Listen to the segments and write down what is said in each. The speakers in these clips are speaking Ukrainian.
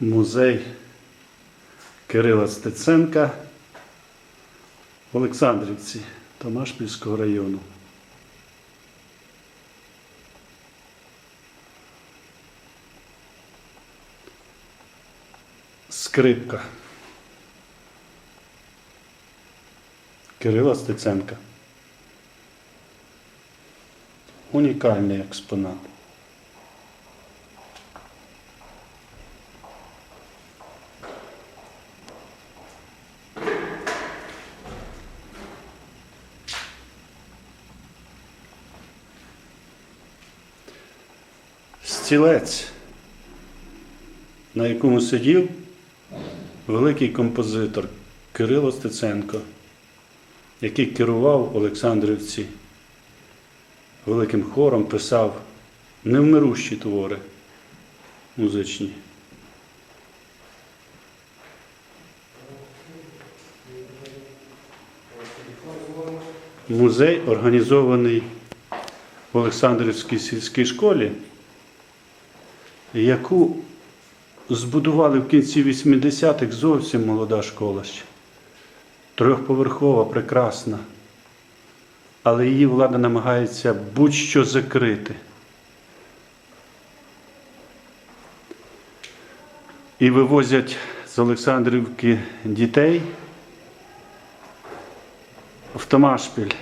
музей Кирила Стеценка в Олександрівці Томашпільського району. Скрипка. Кирила Стеценка. Унікальний експонат. Стілець, на якому сидів великий композитор Кирило Стеценко, який керував Олександрівці великим хором, писав невмирущі твори музичні. Музей організований в Олександрівській сільській школі, яку збудували в кінці 80-х зовсім молода школа ще. Трьохповерхова, прекрасна. Але її влада намагається будь-що закрити. І вивозять з Олександрівки дітей в Томашпіль,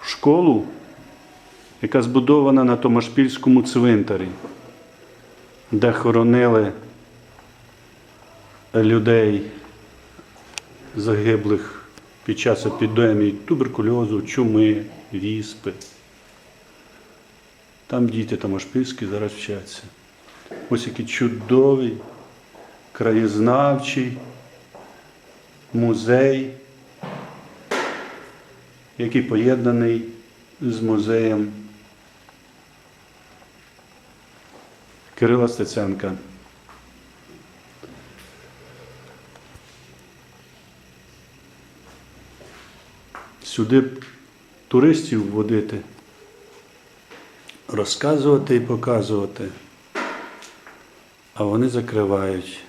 в школу, яка збудована на Томашпільському цвинтарі, де хоронили людей загиблих під час епідемії туберкульозу, чуми, віспи. Там діти Томашпільські зараз вчаться. Ось який чудовий, краєзнавчий музей, який поєднаний з музеєм Кирила Стеценка. Сюди туристів водити, розказувати і показувати, а вони закривають.